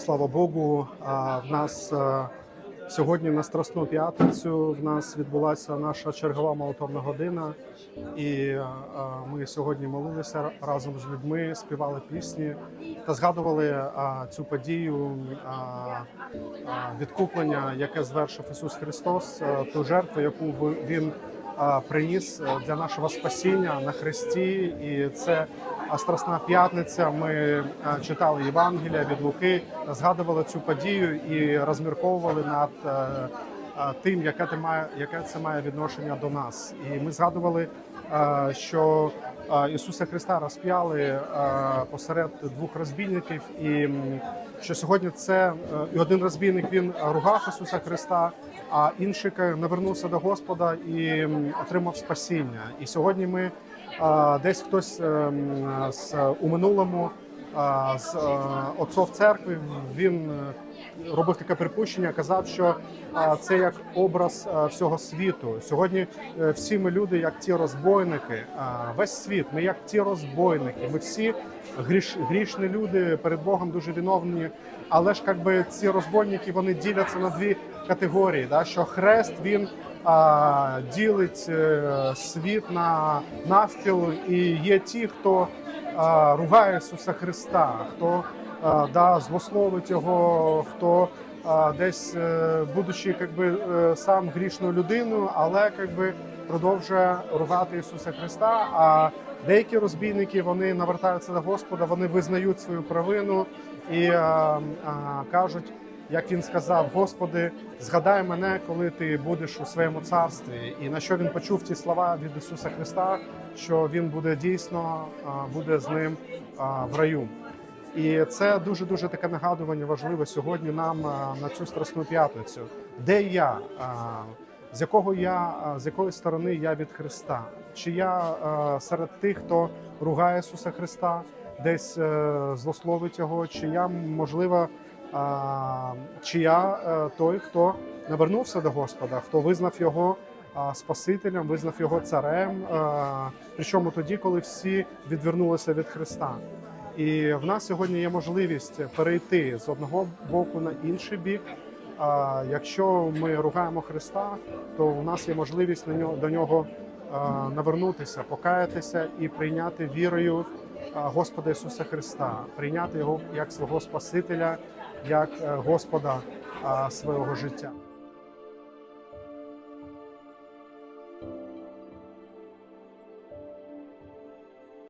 Слава Богу, в нас е, сьогодні на Страсну п'ятницю в нас відбулася наша чергова молитовна година, і е, ми сьогодні молилися разом з людьми, співали пісні та згадували цю подію відкуплення, яке звершив Ісус Христос, е, ту жертву, яку він приніс е, для нашого спасіння на хресті, і це Страсна п'ятниця. Ми е, читали Євангелія від Луки, згадували цю подію і розмірковували над е, е, тим, яке це має, яке це має відношення до нас. І ми згадували, що Ісуса Христа розп'яли посеред двох розбійників, і що сьогодні це і один розбійник він ругав Ісуса Христа, а інший навернувся до Господа і отримав спасіння. І сьогодні ми десь хтось е, з у минулому. З е, отцов церкви він е, робив таке припущення, казав, що це як образ всього світу. Сьогодні е, всі ми люди, як ті розбойники, весь світ. Ми як ті розбойники. Ми всі гріш, грішні люди перед Богом дуже виновні. Але ж якби ці розбойники вони діляться на дві категорії. Да? Що хрест він ділить е, світ на навпіл, і є ті, хто ругає Ісуса Христа, хто а, да, злословить його, хто десь, е, будучи якби, е, сам грішною людиною, але якби, продовжує ругати Ісуса Христа. А деякі розбійники вони навертаються до Господа, вони визнають свою провину і а, кажуть. Як він сказав, Господи, згадай мене, коли ти будеш у своєму царстві, і на що він почув ті слова від Ісуса Христа, що він буде дійсно буде з ним в раю. І це дуже дуже таке нагадування важливе сьогодні нам на цю страсну п'ятницю. Де я? З якого я з якої сторони я від Христа? Чи я серед тих, хто ругає Ісуса Христа, десь е, злословить його, чи я можливо, чи я е, той, хто навернувся до Господа, хто визнав його Спасителем, визнав його царем, причому тоді, коли всі відвернулися від Христа. І в нас сьогодні є можливість перейти з одного боку на інший бік. А якщо ми ругаємо Христа, то у нас є можливість на нього до нього навернутися, покаятися і прийняти вірою Господа Ісуса Христа, прийняти його як свого Спасителя, як е, Господа свого життя.